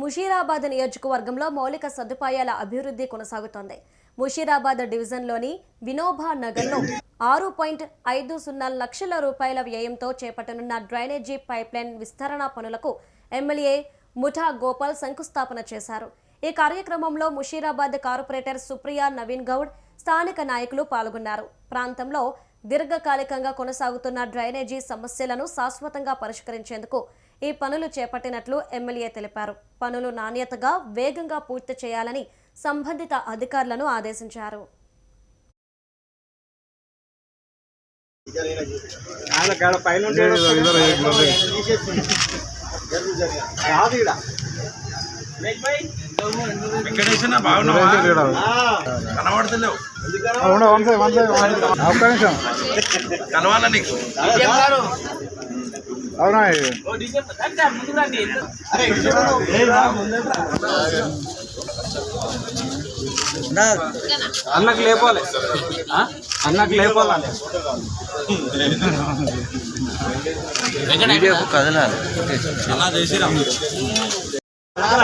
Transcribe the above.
ముషీరాబాద్ నియోజకవర్గంలో మౌలిక సదుపాయాల అభివృద్ధి కొనసాగుతోంది. ముషీరాబాద్ డివిజన్లోని వినోబా నగర్లో ఆరు పాయింట్ ఐదు సున్నా లక్షల రూపాయల వ్యయంతో చేపట్టనున్న డ్రైనేజీ పైప్లైన్ విస్తరణ పనులకు ఎమ్మెల్యే ముఠా గోపాల్ శంకుస్థాపన చేశారు. ఈ కార్యక్రమంలో ముషీరాబాద్ కార్పొరేటర్ సుప్రియా నవీన్ గౌడ్ స్థానిక నాయకులు పాల్గొన్నారు. ప్రాంతంలో దీర్ఘకాలికంగా కొనసాగుతున్న డ్రైనేజీ సమస్యలను శాశ్వతంగా పరిష్కరించేందుకు ఈ పనులు చేపట్టినట్లు ఎమ్మెల్యే తెలిపారు పనులు నాణ్యతగా వేగంగా పూర్తి చేయాలని సంబంధిత అధికారులను ఆదేశించారు వెంకటేశ్వర బాగున్నావా కనబడతలేవు కనవాలా నీకు అవునా? అన్నకు లేపాలి? అన్నకు లేపాలి అలా చేసిరా.